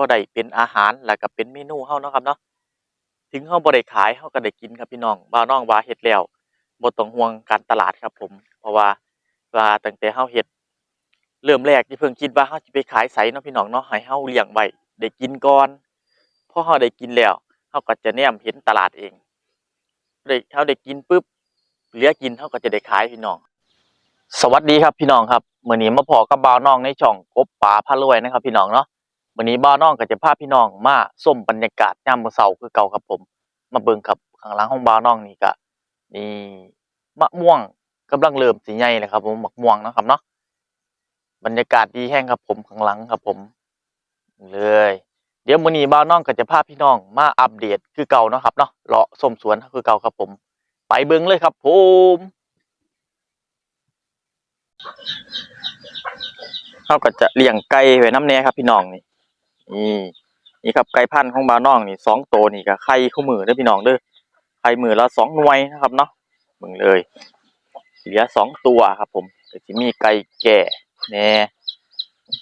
อได้เป็นอาหารแล้วก็เป็นเมนูเฮาเนาะครับเนาะถึงเฮาบ่ได้ขายเฮาก็ได้กินครับพี่น้องบ่าวน้องว่าเฮ็ดแล้วบ่ต้องห่วงการตลาดครับผม เพราะว่าว่าตั้งแต่เฮาเฮ็ดเริ่มแรกที่เพิ่งคิดว่าเฮาสิไปขายไสเนาะพี่น้องเนาะให้เฮาเลี้ยงไว้ได้กินก่อนพอเฮาได้กินแล้วเฮาก็จะแนมเห็นตลาดเองได้เฮาได้กินปุ๊บเหลือกินเฮาก็จะได้ขายพี่น้อง สวัสดีครับพี่น้องครับมื้อนี้มาพอกับบ่าวน้องในช่องกบป่าพารวยนะครับพี่น้องเนาะ มื้อนี้บ่าวน้องก็จะพาพี่น้องมาส้มบรรยากาศยามมื้อเช้าคือเก่าครับผม มาเบิ่งครับข้างหลังของบ่าวน้องนี่ก็นี่มะม่วงกำลังเริ่มสิใหญ่แล้วครับผมมะม่วงนะครับเนาะบรรยากาศดีแห้งครับผมข้างหลังครับผมเลย เดี๋ยวมื้อนี้บ่าวน้องก็จะพาพี่น้องมาอัปเดตคือเก่าเนาะครับเนาะเลาะส้มสวนคือเก่าครับผม ไปเบิ่งเลยครับผมเขาก็จะเลี้ยงไก่ไว้น้ำแน่ครับพี่น้องนี่ นี่นี่ครับไก่พันธุ์ของบาน้องนี่สองตัวนี่ก็ไข่คู่มือเด้อพี่น้องเด้อไข่มือละสองหน่วยนะครับเนาะมึงเลยเหลือสองตัวครับ ผมก็จะมีไก่แก่แน่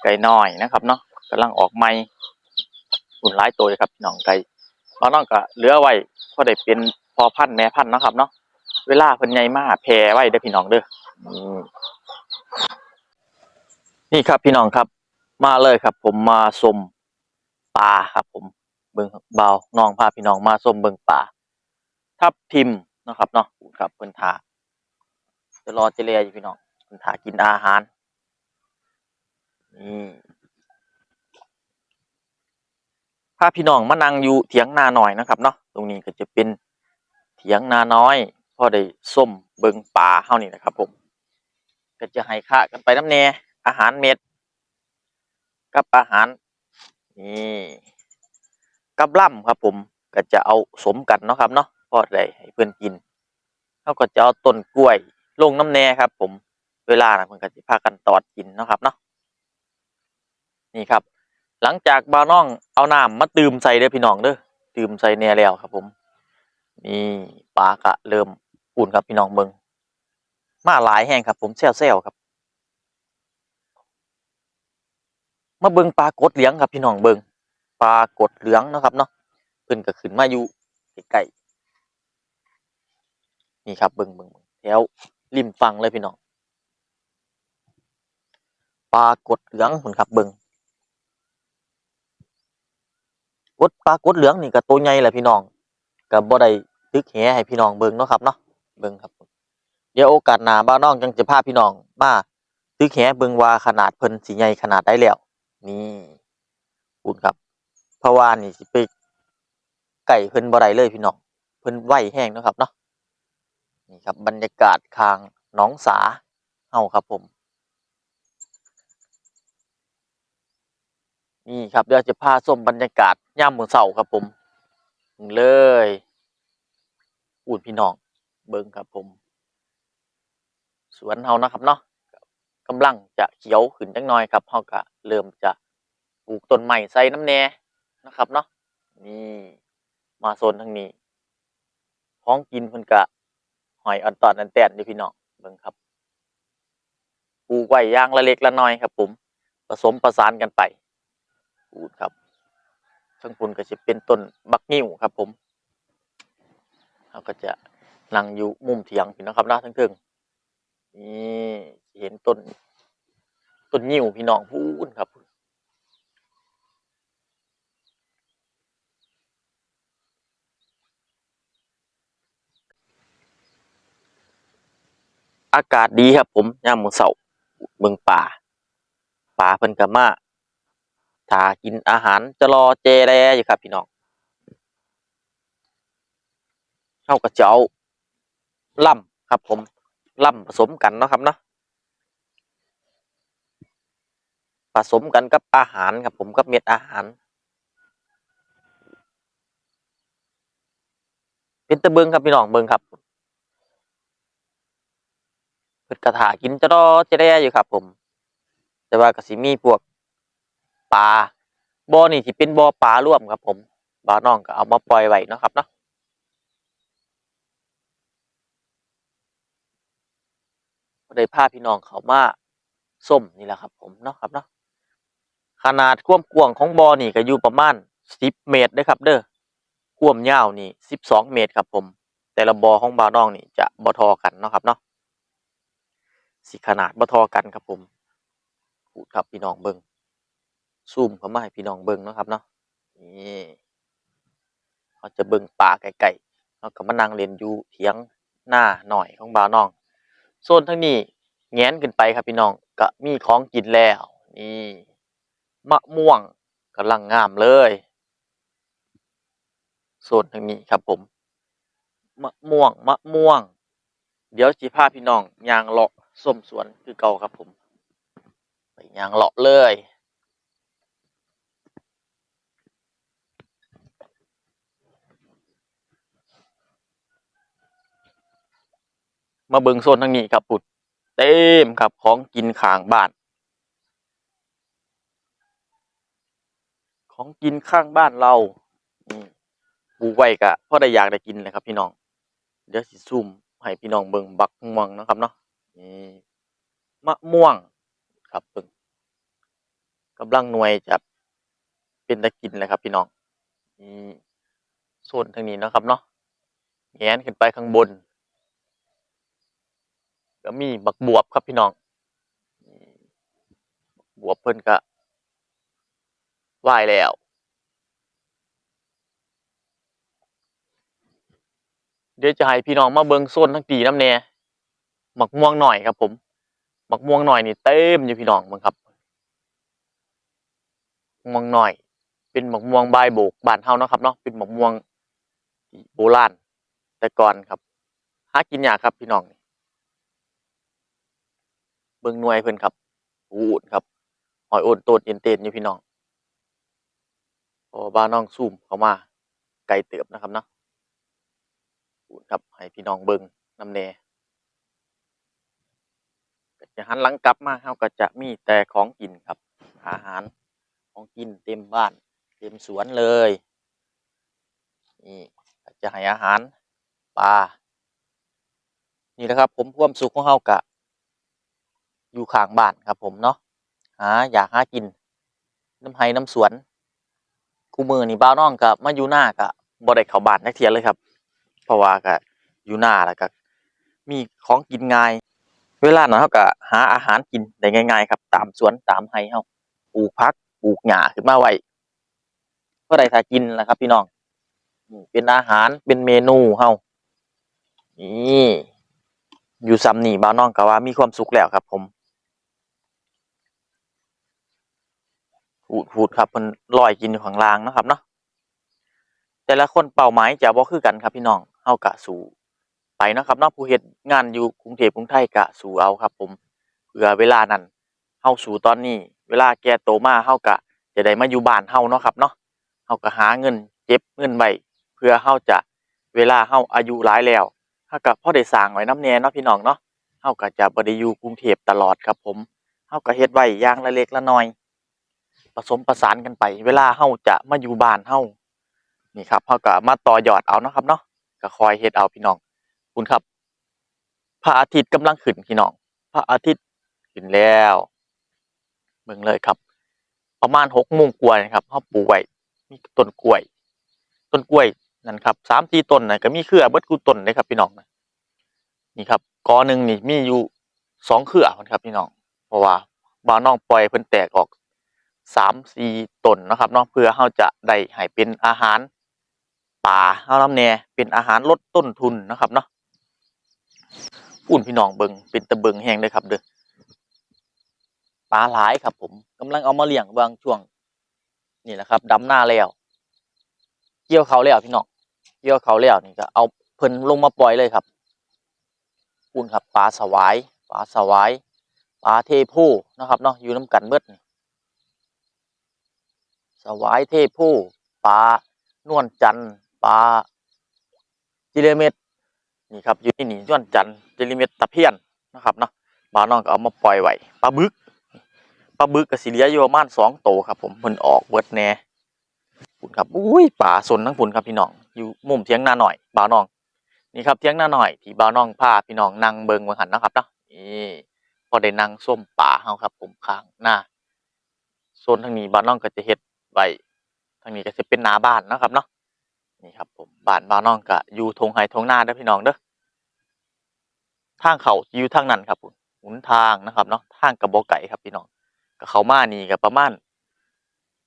ไก่น้อยนะครับเนาะกำลังออกใหม่หุ่นหลายตัวเลยครับน้องไก่บาน้องก็เหลือไว้พอได้เป็นพอพันธุ์แม่พันธุ์นะครับเนาะเวลาเพิ่นใหญ่มากแพร่ไว้เด้อพี่น้องเด้อนี่ครับพี่น้องครับ มาเลยครับ ผมมาชม ปลาครับ ผมเบิ่งเบาน้องพาพี่น้องมาชมเบิ่งปลาทับทิมนะครับเนาะครับเพิ่นทาจะรอเจเลียอยู่พี่น้องเพิ่นทากินอาหารนี่พาพี่น้องมานั่งอยู่เถียงนาหน่อยนะครับเนาะตรงนี้ก็จะเป็นเถียงนาน้อยพอได้ส้มเบิ่งปลาเฮานี่นะครับ ผมก็จะให้ค่ากันไปน้ำแน่อาหารเม็ด กับอาหาร นี่กับล่ำครับผมก็จะเอาสมกันเนาะครับเนาะพอได้ให้เพื่อนกินเขาก็จะเอาต้นกล้วยลงน้ำแน่ครับ ผมเวลานะเพื่อนก็จะพากันตอดกินเนาะครับเนาะนี่ครับ หลังจากบาน้องเอาน้ำมาตื่มใส่เด้อพี่น้องเด้อตื่มใส่แน่แล้วครับ ผมนี่ปลากะเริ่มอุ่นครับพี่น้องเบิงมาหลายแห้งครับ ผมแซวๆครับ มาเบิงปลากดเหลืองครับพี่น้องเบิงปลากดเหลืองนะครับเนาะเพิ่นก็ขึ้นมาอยู่ใกล้ๆนี่ครับเบิงเบิงแถวริมฝั่งเลยพี่น้องปลากดเหลืองพุ่นครับเบิงกดปลากดเหลืองนี่ก็ตัวใหญ่แหละพี่น้องก็บ่ได้ตึกแหให้พี่น้องเบิงเนาะครับเนาะเบิงครับ เดี๋ยวโอกาสหน้าบ้านน้องจังจะพาพี่น้องมาตึกแหเบิงว่าขนาดเพิ่นสิใหญ่ขนาดใดแล้ว นี่อุ่นครับเพราะว่านี่สิไปไก่เพิ่นบ่ได้เลยพี่น้องเพิ่นไหวแห้งนะครับเนาะนี่ครับบรรยากาศคางหนองสาเฮาครับผมนี่ครับเดี๋ยวจะพาชมบรรยากาศย่ามมือเช้าครับผมเลยอุ่นพี่น้องเบิ่งครับผม สวนเฮานะครับเนาะกำลังจะเขียวขึ้นจังน้อยครับเฮาก็ เริ่มจะปลูกต้นใหม่ใส่น้ำแน่นะครับเนาะนี่มาโซนทางนี้ของกินเพิ่นก็หอยอันตอนอันแตนอยู่พี่น้องเบิ่งครับปลูกไว้ย่างละเล็กละน้อยครับผมผสมประสานกันไปปลูกครับทั้งปุ่นก็จะเป็นต้นบักนิ้วครับผมเราก็จะนั่งอยู่มุมเถียงพี่น้องครับนาะทั้งเทิงนี่เห็นต้น ต้นยิ้วพี่น้องพูนครับอากาศดีครับผมยามมื้อเช้าเบิ่งป่าป่าเพิ่นก็มาถ้ากินอาหารจะรอเจแลอยู่ครับพี่น้องเฮาก็จะเอาล่ำครับผมล่ำผสมกันเนาะครับเนาะผ สมกันกับอาหารครับผมกับเม็ดอาหาร เป็นตะเบิงครับพี่น้องเบิงครับเพิ่นกระถากินจะรอจะได้อยู่ครับ ผม แต่ว่าก็สิมีพวกปลาบ่อนี่ที่เป็นบ่อปลาร่วมครับ ผมบ่าน้องก็เอามาปล่อยไว้นะครับเนาะได้พาพี่น้องเขามาส้มนี่แหละครับ ผมเนาะครับเนาะ ขนาดความกว้างของบ่อนี่ก็อยู่ประมาณ10เมตรเด้อครับเด้อความยาวนี่12เมตรครับผม แต่ละบ่อของบ่าน้องนี่จะบ่ทอกันเนาะครับเนาะสิขนาดบ่ทอกันครับผมพูดครับพี่น้องเบิ่งซูมเข้ามาให้พี่น้องเบิ่งเนาะครับเนาะนี่เขาจะเบิ่งป่าไกลๆเราก็มานั่งเล่นอยู่เถียงหน้าหน่อยของบ่าน้องโซนทางนี้แง้นขึ้นไปครับพี่น้องก็มีของกินแล้วนี่ มะม่วงกำลังงามเลยโซนทางนี้ครับผมมะม่วงมะม่วง เดี๋ยวสิพาพี่น้องยางเลาะส้มสวนคือเก่าครับผมไปยางเลาะเลยมาเบิงโซนทางนี้ครับปุดเต็มครับของกินข้างบ้าน ของกินข้างบ้านเราปลูกไว้กะพ่อได้อยากได้กินเลยครับ พี่น้อง เดี๋ยวสิซูมให้พี่น้องเบิ่งบักม่วงนะครับเนาะนี่มะม่วงครับเบิ่งกำลังหน่วยจะเป็นตะกินเลยครับ พี่น้องนี่โซนทางนี้นะครับเนาะแงนขึ้นไปข้างบน ก็มีบักบวบครับพี่น้องบัวบเพิ่นก็ ไหวแล้ว เดี๋ยวจะให้พี่น้องมาเบิงโซนทั้งปีน้ำแน่หมักม่วงหน่อยครับ ผมหมักม่วงหน่อยนี่เต็มอยู่พี่น้องเบิ่งครับม่วงหน่อย เป็นหมักม่วงใบโบกบานเฮาเนาะครับเนาะเป็นหมักม่วงโบราณแต่ก่อนครับหากินยากครับพี่น้องนี่เบิ่งหน่วยเพิ่นครับอูดครับหอยโอนโตดเย็นเตนอยู่พี่น้อง อบ้านน้องซูมเข้ามาไกลเติบนะครับเนาะพูดครับให้พี่น้องเบิ่งนำแหน่ก็จะหันหลังกลับมาเฮาก็จะมีแต่ของกินครับ อาหารของกินเต็มบ้าน เต็มสวนเลยนี่จะให้อาหารปลานี่แหละครับ ผมควมสุขของเฮากะ อยู่ข้างบ้านครับ ผมเนาะหาอยากหากิน น้ำไห้น้ำสวน คู่มือนี่บ้าวน้องกับมาอยู่หน้ากับบ่ได้เข้าบ้านนักเทียเลยครับ เพราะว่าก็อยู่หน้าแล้วก็มีของกินง่าย เวลานั้นเขาก็หาอาหารกินได้ง่าย ๆ ครับ ตามสวนตามไร่เฮาปลูกผักปลูกหญ้าขึ้นมาไว้ก็ได้ถ้ากินแหละครับ พี่น้องเป็นอาหารเป็นเมนูเฮานี่อยู่ซ้ำนี่บ่าวน้องก็ว่ามีความสุขแล้วครับผม พูดพูดครับมันลอยกินอยู่ข้างล่างนะครับเนาะแต่ละคนเป้าหมายจะบ่คือกันครับพี่น้องเฮากะสู่ไปนะครับเนาะผู้เฮ็ดงานอยู่กรุงเทพกรุงไทยกะสู่เอาครับ ผมเพื่อเวลานั้นเฮาสู่ตอนนี้ เวลาแกโตมาเฮากะ จะได้มาอยู่บ้านเฮาเนาะครับเนาะเฮาก็หาเงินเก็บเงินไว้เพื่อเฮาจะเวลาเฮาอายุหลายแล้วเฮาก็พอได้สร้างไว้น้ำแน่เนาะพี่น้องเนาะเฮาก็จะบ่ได้อยู่กรุงเทพตลอดครับ ผมเฮาก็เฮ็ดไว้อย่างละเล็กละน้อย ผสมประสานกันไป เวลาเฮาจะมาอยู่บ้านเฮานี่ครับเขาก็มาต่อยอดเอานะครับเนาะก็คอยเฮ็ดเอาพี่น้องคุณครับพระอาทิตย์กำลังขึ้นพี่น้องพระอาทิตย์ขึ้นแล้วเบิ่งเลยครับ ประมาณหกโมงกว่านะครับเขาปลูกไว้มีต้นกล้วย ต้นกล้วยนั่นครับสามสี่ต้นนะก็มีเครือเบิดกูต้นเลยครับพี่น้องนะนี่ครับกอหนึ่งนี่มีอยู่สองเครือครับพี่น้อง เพราะว่าบ่าวน้องปล่อยเพิ่นแตกออก สามสี่ต้นนะครับเนาะเพื่อเขาจะได้ให้เป็นอาหารป่าเฮาลำแน่เป็นอาหารลดต้นทุนนะครับเนาะพูนพี่น้องเบิงเป็นตะเบิงแห้งเลยครับเด้อปลาหลายครับ ผมกำลังเอามาเลี้ยงบางช่วง นี่แหละครับดำหน้าแล้วเกี่ยวเขาแล้วพี่น้องเกี่ยวเขาแล้วนี่ก็เอาเพิ่นลงมาปล่อยเลยครับพูนครับปลาสวายปลาสวายปลาเทโพนะครับเนาะอยู่น้ำกันเบิดนี่ วายเทโพปลานวลจันทร์ปลาจิเลเม็ดนี่ครับอยู่ที่นี่นวลจันทร์จิเลเม็ดตะเพียนนะครับเนาะบาน้องก็เอามาปล่อยไว้ปลาบึกปลาบึกกับสิเลียอยู่ประมาณสองโตวครับ ผมเพิ่นออกเบิดแน่ปุ่นครับอุ้ยป่าสนทั้งปุ่นครับพี่น้องอยู่มุมเทียงหน้าหน่อยบาน้องนี่ครับเทียงหน้าหน่อยที่บาน้องพาพี่น้องนั่งเบิงวังหันนะครับเนาะนี่พอได้นั่งส้มป่าเฮาครับ ผมข้างหน้าโซนทางนี้บ้านน้องก็จะเฮ็ด ไว้ทางนี้ก็จะเป็นหน้าบ้านนะครับเนาะนี่ครับผมบ้านบ้านน้องก็อยู่ทงไห้ทงนาเด้อพี่น้องเด้อทางเขาอยู่ทางนั้นครับผมหนทางนะครับเนาะทางกระบอกไก่ครับพี่น้องก็เขามานี่ก็ประมาณ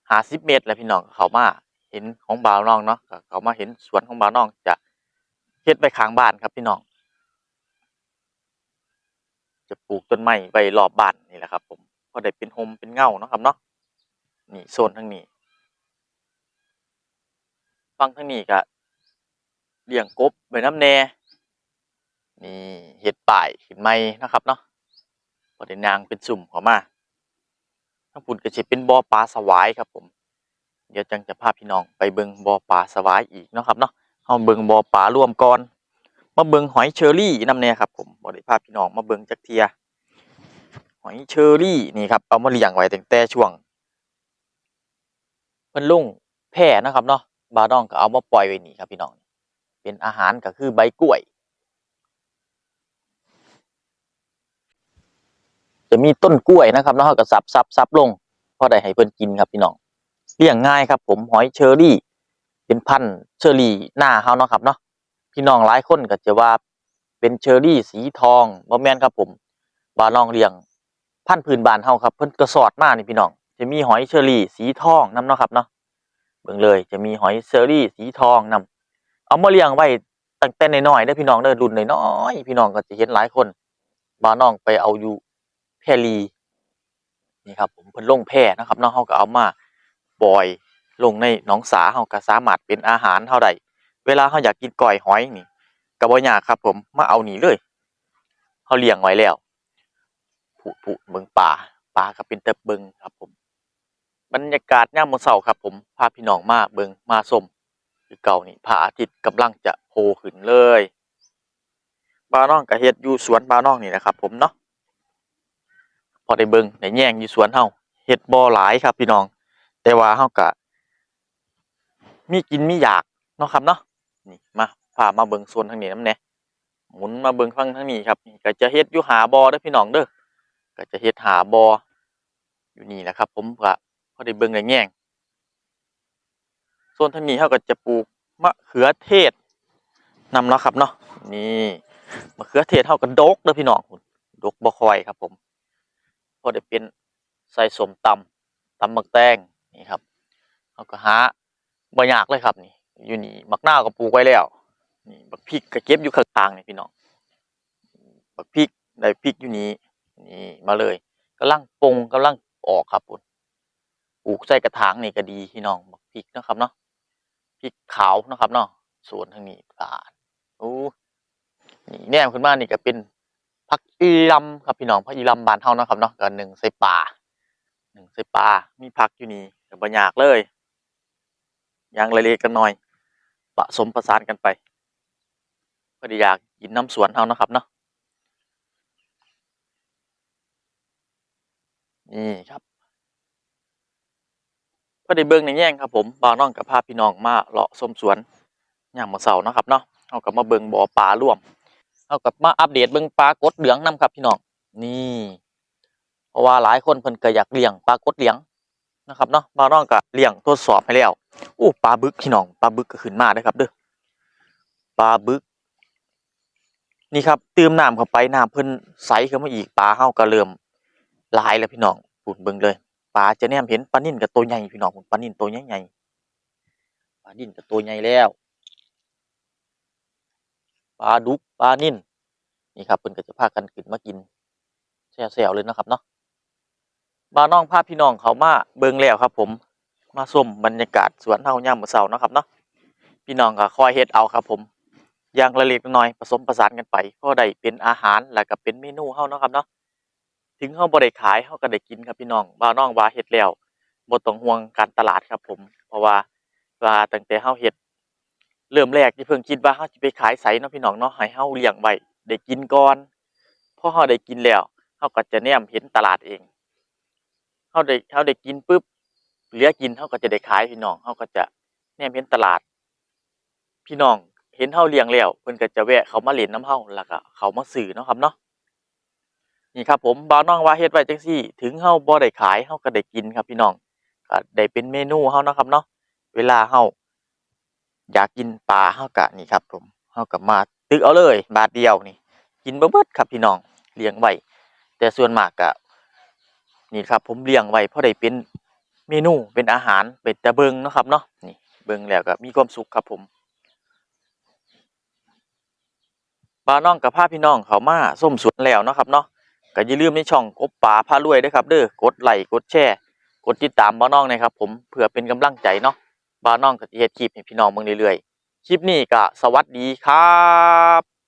หาสิบเมตรแล้วพี่น้องก็เขามาเห็นของบ่าวน้องเนาะก็เขามาเห็นสวนของบ่าวน้องจะเฮ็ดไว้ข้างบ้านครับพี่น้องจะปลูกต้นไม้ไว้รอบบ้านนี่แหละครับ ผมพอได้เป็นโฮมเป็นเงาเนาะครับเนาะ นี่โซนทางนี้ฟังทางนี้ก็เลี้ยงกบไว้น้ำแน่นี่เห็ดป่ายขึ้นไม้นะครับเนาะพอได้นางเป็นสุ่มเข้ามาทั้งปุ่นก็จะเป็นบ่อปลาสวายครับผม เดี๋ยวจังจะพาพี่น้องไปเบิงบ่อปลาสวายอีกนะครับเนาะเฮาเบิงบ่อปลารวมก่อนมาเบิงหอยเชอรี่น้ำแน่ครับผมบ่ได้พาพี่น้องมาเบิงจักเทีย หอยเชอรี่นี่ครับเอามาเลี้ยงไว้ตั้งแต่ช่วง เพิ่นลุงแพร่นะครับเนาะบาดองก็เอามาปล่อยไว้นี่ครับพี่น้อง เป็นอาหารก็คือใบกล้วย จะมีต้นกล้วยนะครับเนาะก็สับสับสับลงพอได้ให้เพิ่นกินครับพี่น้องเลี้ยงง่ายครับ ผมหอยเชอรี่ เป็นพันเชอรี่หน้าเฮาเนาะครับเนาะพี่น้องหลายคนก็จะว่าเป็นเชอรี่สีทองบ่แม่นครับผมบาน้องเลี้ยงพันธุ์พื้นบ้านเฮาครับ เพิ่นกระสอดมานี่พี่น้อง จะมีหอยเชอรี่สีทองนํเนาะครับเนาะเบิ่งเลยจะมีหอยเชอรี่สีทองนํเอามาเลี้ยงไว้ตั้งแต่น้อยๆเด้พี่น้องเด้อรุ่นน้อยๆพี่น้องก็จะเห็นหลายคนบ้าน้องไปเอาอยู่แพรีนี่ครับผมเพิ่นลงแพรนะครับเนาะเฮาก็เอามาปล่อยลงในหนองสาเฮาก็สามารถเป็นอาหารเฮาได้เวลาเฮาอยากกินก้อยหอยนี่ก็บ่ยากครับ ผมมาเอานี่เลยเฮาเลี้ยงไว้แล้วผุผุเบิงป่าป่าก็เป็นแต่เบิงครับผม บรรยากาศยามมื้อเช้าครับ ผมพาพี่น้องมาเบิงมาชมคือเก่านี่พระอาทิตย์กำลังจะโผล่ขึ้นเลยบ้าวน้องก็เฮ็ดอยู่สวนบ้าวน้องนี่นะครับ ผมเนาะพอได้เบิงได้แย่งอยู่สวนเฮาเฮ็ดบ่หลายครับ พี่น้อง แต่ว่าเฮาก็มีกินมีอยากเนาะครับเนาะนี่มาพามาเบิงโซนทางนี้นำแน่หมุนมาเบิงฝั่งทางนี้ครับนี่ก็จะเฮ็ดอยู่หาบ่อเด้อพี่น้องเด้อก็จะเฮ็ดหาบออยู่นี่นะครับ ผมก็ อได้เบิ่งได้แง่งส่วนทางนี้เขาก็จะปลูกมะเขือเทศนำเนาะครับเนาะนี่มะเขือเทศเขาก็ดกเด้อพี่น้องดกบ่ค่อยครับ ผมพอได้เป็นใส่สมตำตำมักแตงนี่ครับเขาก็หาบ่ยากเลยครับนี่อยู่นี่มักนาวก็ปลูกไว้แล้วนี่บักพริกก็เก็บอยู่ข้างๆนี่พี่น้องบักพริกได้พริกอยู่นี้นี่มาเลยกำลังปงกำลังออกครับผม ปลูกใส่กระถางนี่ก็ดีพี่น้องบักพริกนะครับเนาะพริกขาวนะครับเนาะส่วนทางนี้สะอาดโอ้นี่แนมขึ้นมานี่ก็เป็นผักอีลำครับพี่น้องผักอีลำบานเฮานะครับเนาะก็หนึ่งใส่ปลาหนึ่งใส่ปลามีผักอยู่นี่ก็บ่ยากเลยย่างเล็กกันหน่อยผสมประสานกันไปพอดีอยากกินน้ำสวนเฮานะครับเนาะนี่ครับ พอได้เบิ่งในแย่งครับผมบ่าวน้องกับพาพี่น้องมาเลาะชมสวนอย่ามมื้อเช้านะครับเนาะเฮาก็มาเบิ่งบ่อปลาร่วมเฮาก็มาอัปเดตเบิ่งปลากดเหลืองนํครับพี่น้องนี่เพราะว่าหลายคนเพิ่นก็อยากเลี้ยงปลากดเหลืองนะครับเนาะบ่าวน้องก็เลี้ยงทดสอบให้แล้วอู้ปลาบึกพี่น้องปลาบึกก็ขึ้นมาเด้ครับเด้อปลาบึก นี่ครับเติมน้ำเข้าไปน้ำเพิ่นใสขึ้นมาอีกปลาเฮาก็เริ่มหลายแล้วพี่น้องปุ่นเบิ่งเลย ปลาจะแนมเห็นปลานิ่นกับตัวใหญ่พี่น้องปลานิ่นตัวใหญ่ๆปลานิ่นกับตัวใหญ่แล้วปลาดุกปลานิ่นนี่ครับเพิ่นก็จะพากันขึ้นมากินแซวๆเลยนะครับเนาะบ่าวน้องพาพี่น้องเขามาเบิ่งแล้วครับ ผมมาชมบรรยากาศสวนเฮายามมื้อเช้าเนาะครับเนาะพี่น้องก็คอยเฮ็ดเอาครับ ผมอย่างละเล็กน้อยผสมผสานกันไปพอได้เป็นอาหารแล้วก็เป็นเมนูเฮาเนาะครับเนาะ ถึงเฮาบ่ได้ขายเฮาก็ได้กินครับพี่น้องบ่าน้องว่าเฮ็ดแล้วบ่ต้องห่วงการตลาดครับผม เพราะว่าว่าตั้งแต่เฮาเฮ็ดเริ่มแรกที่เพิ่งคิดว่าเฮาสิไปขายไสเนาะพี่น้องเนาะให้เฮาเลี้ยงไว้ได้กินก่อนพอเฮาได้กินแล้วเฮาก็จะแนมเห็นตลาดเองเฮาได้เฮาได้กินปุ๊บเหลือกินเฮาก็จะได้ขายพี่น้องเฮาก็จะแนมเห็นตลาด พี่น้องเห็นเฮาเลี้ยงแล้วเพิ่นก็จะแวะเขามาเล่นน้ำเฮาแล้วก็เขามาซื้อเนาะครับเนาะ นี่ครับผมบาวน้องว่าเฮ็ดไว้จังซี่ ถึงเฮาบ่ได้ขายเฮาก็ได้กินครับพี่น้องก็ได้เป็นเมนูเฮานะครับเนาะเวลาเฮาอยากกินปลาเฮาก็นี่ครับผมเฮาก็มาตึกเอาเลย บาทเดียวนี่ กินบ่เบิดครับพี่น้องเลี้ยงไว้แต่ส่วนมากก็นี่ครับผมเลี้ยงไว้เพราะได้เป็นเมนูเป็นอาหารเป็นตะเบิงนะครับเนาะนี่เบิงแล้วก็มีความสุขครับผมบ่าน้องกับพาพี่น้องเขามาส้มสวนแล้วนะครับเนาะ ก็อย่าลืมในช่องกบป่าพารวยด้วยครับเด้อกดไลค์กดแชร์กดติดตามบ้าน้องนะครับผมเพื่อเป็นกำลังใจเนาะบ้าน้องก็จะเฮ็ดคลิปให้พี่น้องเบิ่งเรื่อยๆคลิปนี้ก็สวัสดีครับ